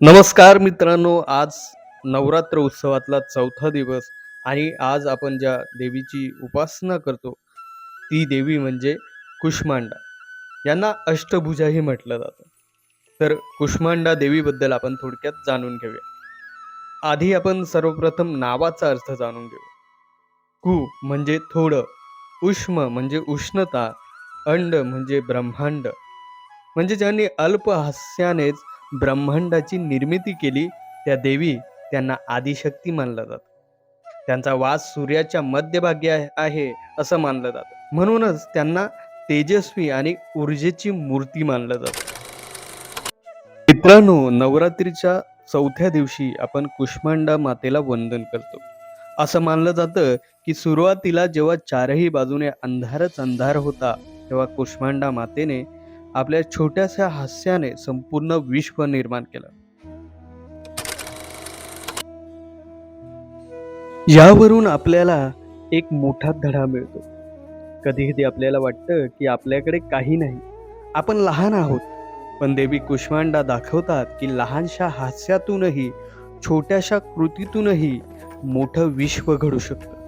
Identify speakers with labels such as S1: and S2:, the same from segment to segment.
S1: नमस्कार मित्रांनो आज नवरात्र उत्सवातला चौथा दिवस आणि आज आपण ज्या देवीची उपासना करतो ती देवी म्हणजे कुष्मांडा. यांना अष्टभुजाही म्हटलं जातं. तर कुष्मांडा देवीबद्दल आपण थोडक्यात जाणून घेऊया. आधी आपण सर्वप्रथम नावाचा अर्थ जाणून घेऊया. कु म्हणजे थोडं उष्म म्हणजे उष्णता अंड म्हणजे ब्रह्मांड. म्हणजे ज्यांनी अल्प हास्यानेच ब्रह्मांडाची निर्मिती केली त्या देवी त्यांना आदिशक्ती मानलं जातं. त्यांचा वास सूर्याच्या मध्यभागी आहे- असं मानलं जातं. म्हणूनच त्यांना तेजस्वी आणि ऊर्जेची मूर्ती मानलं जातं. मित्रांनो नवरात्रीच्या चौथ्या दिवशी आपण कुष्मांडा मातेला वंदन करतो. असं मानलं जातं की सुरुवातीला जेव्हा चारही बाजूने अंधारच अंधार होता तेव्हा कुष्मांडा मातेने आपल्या छोट्याशा हास्याने संपूर्ण विश्व निर्माण केलं. यावरून आपल्याला एक मोठा धडा मिळतो. कधी कधी आपल्याला वाटतं की आपल्याकडे काही नाही. आपण लहान आहोत. पण देवी कुष्मांडा दाखवतात की लहानशा हास्यातूनही छोट्याशा कृतीतूनही मोठं विश्व घडू शकतं.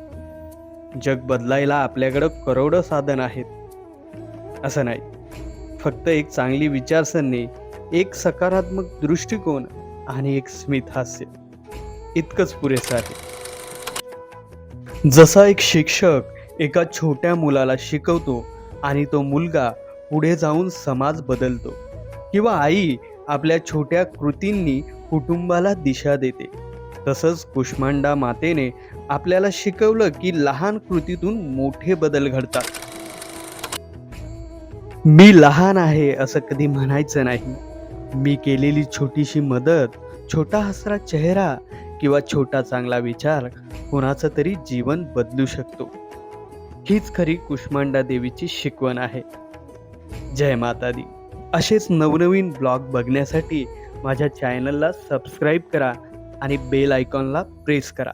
S1: जग बदलायला आपल्याकडं करोडो साधन आहेत. असं नाही. फक्त एक चांगली विचारसरणी एक सकारात्मक दृष्टिकोन आणि एक स्मित हास्य. इतकंच पुरेसं आहे. जसा एक शिक्षक एका छोट्या मुलाला शिकवतो आणि तो मुलगा पुढे जाऊन समाज बदलतो किंवा आई आपल्या छोट्या कृतींनी कुटुंबाला दिशा देते तसंच कुष्मांडा मातेने आपल्याला शिकवलं की लहान कृतीतून मोठे बदल घडतात. मी लहान आहे असं कधी म्हणायचं नाही. मी केलेली छोटीशी मदत छोटा हसरा चेहरा किंवा छोटा चांगला विचार कोणाचं तरी जीवन बदलू शकतो. हीच खरी कुष्मांडा देवीची शिकवण आहे. जय माता दी असेच नवनवीन ब्लॉग बघण्यासाठी माझ्या चॅनलला सबस्क्राईब करा आणि बेल आयकॉनला प्रेस करा.